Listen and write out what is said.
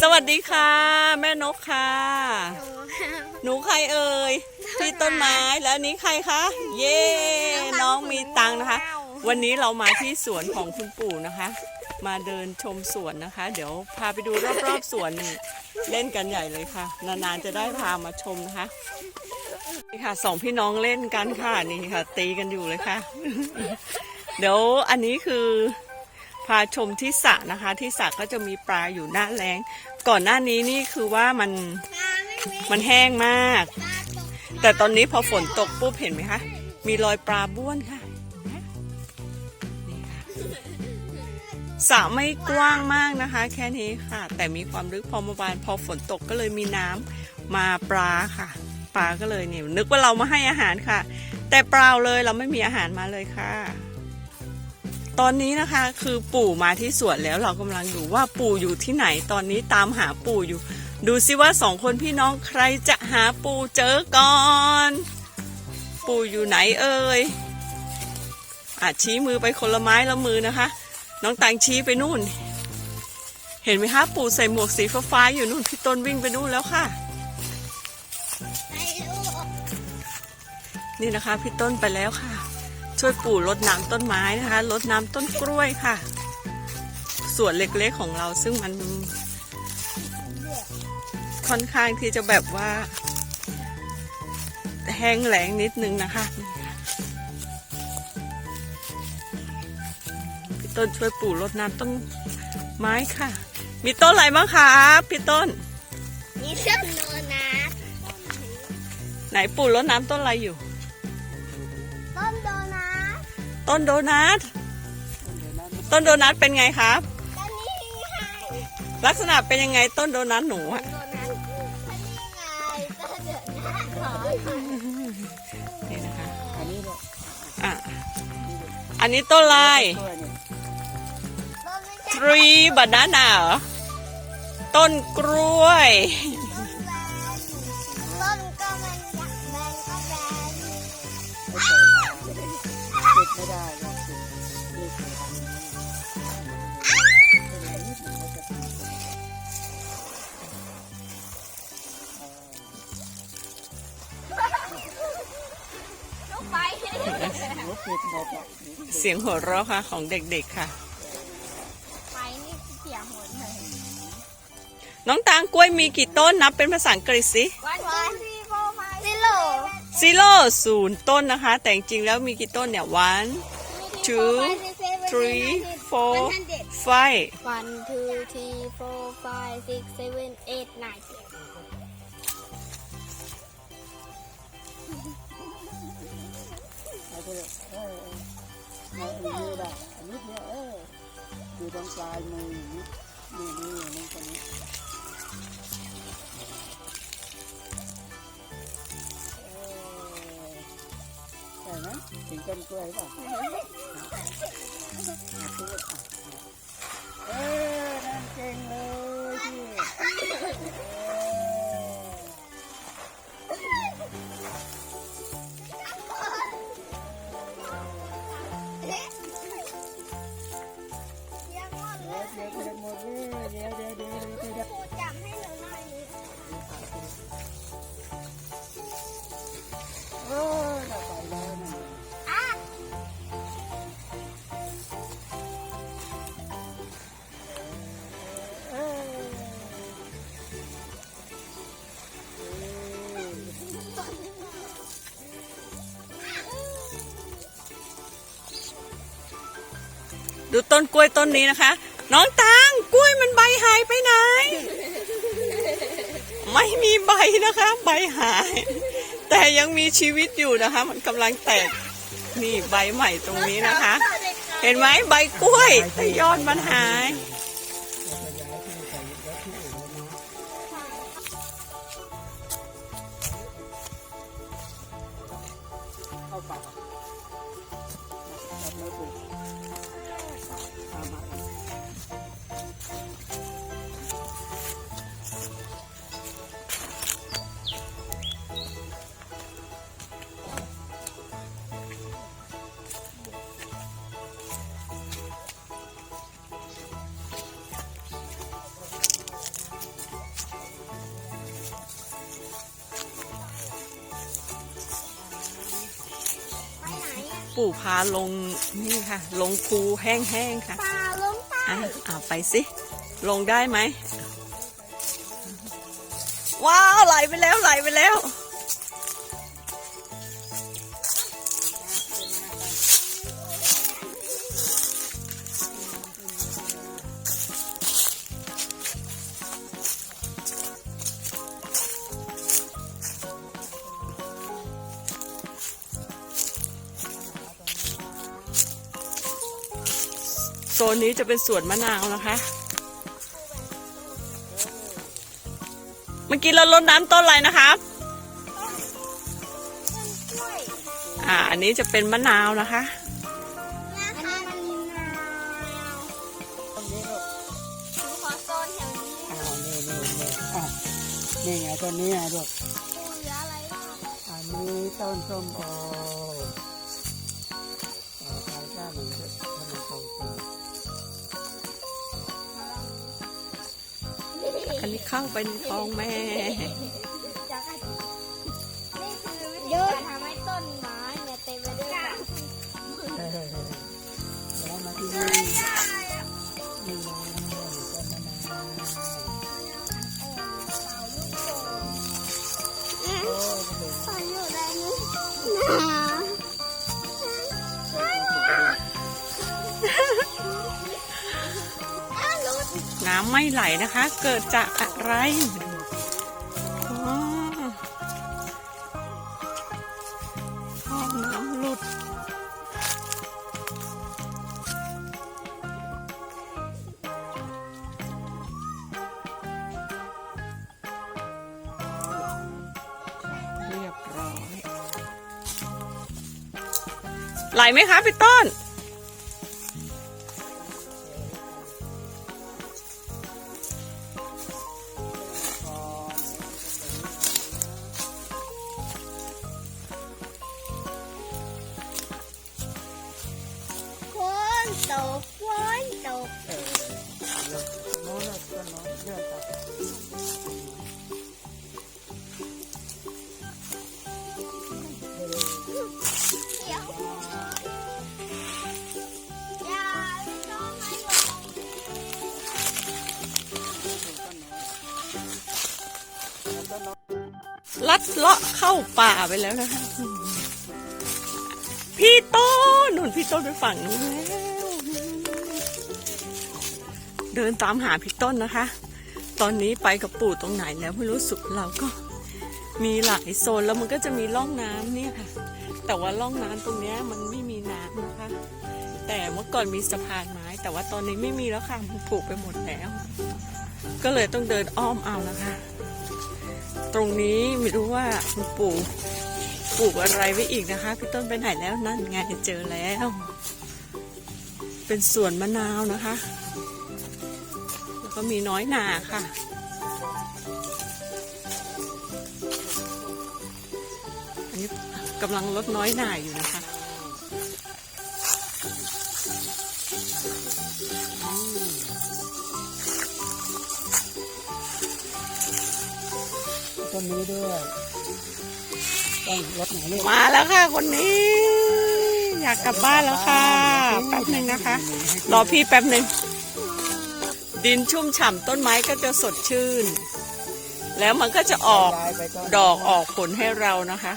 สวัสดีค่ะ แม่นกค่ะ หนูใครเอ่ยที่ต้นไม้แล้วอันนี้ใครคะ เย้น้องมีตังนะคะ วันนี้เรามาที่สวนของคุณปู่นะคะ มาเดินชมสวนนะคะ เดี๋ยวพาไปดูรอบๆสวนนี่เล่นกันใหญ่เลยค่ะ นานๆจะได้พามาชมนะคะนี่ค่ะสองพี่น้องเล่นกันค่ะนี่ค่ะ ตีกันอยู่เลยค่ะ เดี๋ยวอันนี้คือ พาชมที่สระนะคะ ที่สระก็จะมีปลาอยู่หน้าแรงก่อนหน้านี้นี่คือว่ามันมันแห้งมาก แต่ตอนนี้พอฝนตกปุ๊บเห็นไหมคะมีรอยปลาบ้วนค่ะสระไม่กว้างมากนะคะ แค่นี้ค่ะ แต่มีความลึกพอมาบานพอฝนตกก็เลยมีน้ำมาปลาค่ะ ปลาก็เลยเนี่ยนึกว่าเรามาให้อาหารค่ะ แต่เปล่าเลยเราไม่มีอาหารมาเลยค่ะ ตอนนี้นะคะคือปู่มาที่สวนแล้วเรากำลังดูว่าปู่อยู่ที่ไหนตอนนี้ตามหาปู่อยู่ ดูซิว่าสองคนพี่น้องใครจะหาปู่เจอก่อน ปู่อยู่ไหนเอ่ยอาชี้มือไปคนละไม้ละมือนะคะ น้องตังชี้ไปนู่น เห็นไหมคะปู่ใส่หมวกสีฟ้าๆอยู่นู่นพี่ต้นวิ่งไปนู่นแล้วค่ะนี่นะคะพี่ต้นไปแล้วค่ะ ช่วยปู่รดน้ำต้นไม้นะคะรดน้ำต้นกล้วยค่ะ ส่วนเล็กๆของเราซึ่งมันค่อนข้างที่จะแบบว่า แห้งแล้งนิดนึงนะคะนี่ค่ะพี่ต้นช่วยปู่รดน้ำต้นไม้ค่ะ มีต้นอะไรบ้างคะพี่ต้นนี่เส้นโนนัสไหนปู่รดน้ำต้นอะไรอยู่ต้นโดนัส ต้นโดนัท ต้นโดนัทเป็นไงครับ ต้นนี้ไงลักษณะเป็นยังไงต้นโดนัทหนูอะโดนัสต้นนี้ไงต้นเดือดนะขอนี่นะคะอันนี้เนี่ยอะอันนี้ต้นอะไรกล้วยเนี่ยต้นไม่ใช่ tree banana เหรอต้นกล้วย ต้นก็มันยักษ์แมนก็แบน ไม่ไม่ได้หรอกติดนี่คือทางนี้เป็นอะไดหนึ่งก็จะติดเลูกไปออรถติดหมดอะเสียงหัวเราะค่ะของเด็กๆค่ะไปนี่เสียหมดเลยน้องตางกล้วยมีกี่ต้นนับเป็นภาษาอังกฤษสิ วันที่โฟไฟซิโล ซีโร่ศูนย์ต้นนะคะ แต่จริงๆแล้วมีกี่ต้นเนี่ย one two three four five one two three four five six seven eight nine ten เอาไปเลยเออเออเอาอันนี้ได้อันนี้เนี่ยเอออยู่ตรงปลายมืออย่างนี้นี่นี่นี่ตรงนี้ ถึงต้นกล้วยเปล่ะ ดูต้นกล้วยต้นนี้นะคะ น้องตางกล้วยมันใบหายไปไหน ไม่มีใบนะคะ ใบหาย แต่ยังมีชีวิตอยู่นะคะ มันกำลังแตกนี่ใบใหม่ตรงนี้นะคะ เห็นไหมใบกล้วยแต่ยอดมันหาย ปู่พาลงนี่ค่ะ ลงคูแห้งๆค่ะตาลงตาอะเอาไปสิ ลงได้ไหม ว้าวไหลไปแล้วไหลไปแล้ว โซนนี้จะเป็นสวนมะนาวนะคะ เมื่อกี้เราลดน้ำต้นอะไรนะครับกล้วยอ่า อันนี้จะเป็นมะนาวนะคะอันนี้มันนาวตรงนี้ลูกหนูขอโซนแถวนี้อ้าวนี่นี่นี่อะนี่ไงตัวนี้ไงลูกปูเหลืออะไรบ้างอันนี้ต้นส้มโอ อันนี้เข้าไปในท้องแม่ ไหลนะคะ เกิดจากอะไรท่อน้ำหลุด เรียบร้อย ไหลไหมคะพี่ต้น ตกฝนตกโน้นต้นโน้นเดินต่อเดี๋ยวอย่าต้นไม้อยู่ตรงนี้ต้นโน้นลัดเลาะเข้าป่าไปแล้วนะคะพี่โต้นนุ่นพี่โต้นไปฝั่งนู้นแล้ว เดินตามหาพี่ต้นนะคะ ตอนนี้ไปกับปู่ตรงไหนแล้วไม่รู้สุดเราก็มีหลายโซนแล้วมันก็จะมีร่องน้ำเนี่ยค่ะ แต่ว่าร่องน้ำตรงเนี้ยมันไม่มีน้ำนะคะ แต่เมื่อก่อนมีสะพานไม้ แต่ว่าตอนนี้ไม่มีแล้วค่ะมันผุไปหมดแล้ว ก็เลยต้องเดินอ้อมเอานะคะ ตรงนี้ไม่รู้ว่าคุณปู่ปลูกอะไรไว้อีกนะคะพี่ต้นไปไหนแล้วนั่นไงเจอแล้ว เป็นสวนมะนาวนะคะ ก็มีน้อยหนาค่ะ อันนี้กำลังลดน้อยหนาอยู่นะคะอืมต้นนี้ด้วยต้องรถไหนลูกมาแล้วค่ะ คนนี้ อยากกลับบ้านแล้วค่ะ แป๊บหนึ่งนะคะ รอพี่แป๊บหนึ่ง ดินชุ่มฉ่ำต้นไม้ก็จะสดชื่น แล้วมันก็จะออกดอกออกผลให้เรานะคะ